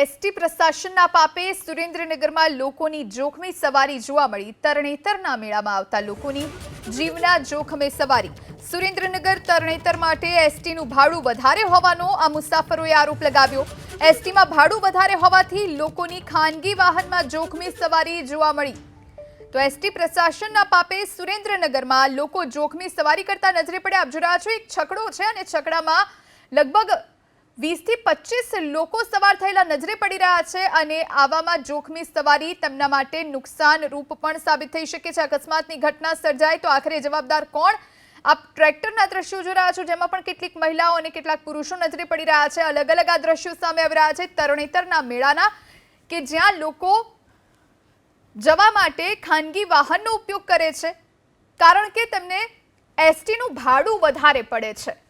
ST પ્રશાસનના પાપે સુરેન્દ્રનગરમાં લોકોની જોખમી સવારી જોવા મળી. તરણેતરના મેળામાં આવતા લોકોની જીવના જોખમે સવારી. સુરેન્દ્રનગર તરણેતર માટે એસટીનું ભાડું વધારે હોવાનો આ મુસાફરોએ આરોપ લગાવ્યો. એસટીમાં ભાડું વધારે હોવાથી લોકોની ખાનગી વાહનમાં જોખમી સવારી જોવા મળી. તો એસટી પ્રશાસનના પાપે સુરેન્દ્રનગરમાં લોકો જોખમી સવારી કરતા નજરે પડ્યા. આપ જોડા છો, એક છકડો છે અને છકડામાં લગભગ વીસથી પચીસ લોકો સવાર થયેલા નજરે પડી રહ્યા છે અને આવામાં જોખમી સવારી તેમના માટે નુકસાન રૂપ પણ સાબિત થઈ શકે છે. અકસ્માતની ઘટના સર્જાય તો આખરે જવાબદાર કોણ? આપ ટ્રેક્ટરના દ્રશ્યો જોઈ રહ્યા છો, જેમાં પણ કેટલીક મહિલાઓ અને કેટલાક પુરુષો નજરે પડી રહ્યા છે. અલગ અલગ આ દ્રશ્યો સામે આવી રહ્યા છે. તરણેતરના મેળાના કે જ્યાં લોકો જવા માટે ખાનગી વાહનનો ઉપયોગ કરે છે. કારણ કે તેમને એસટીનું ભાડું વધારે પડે છે.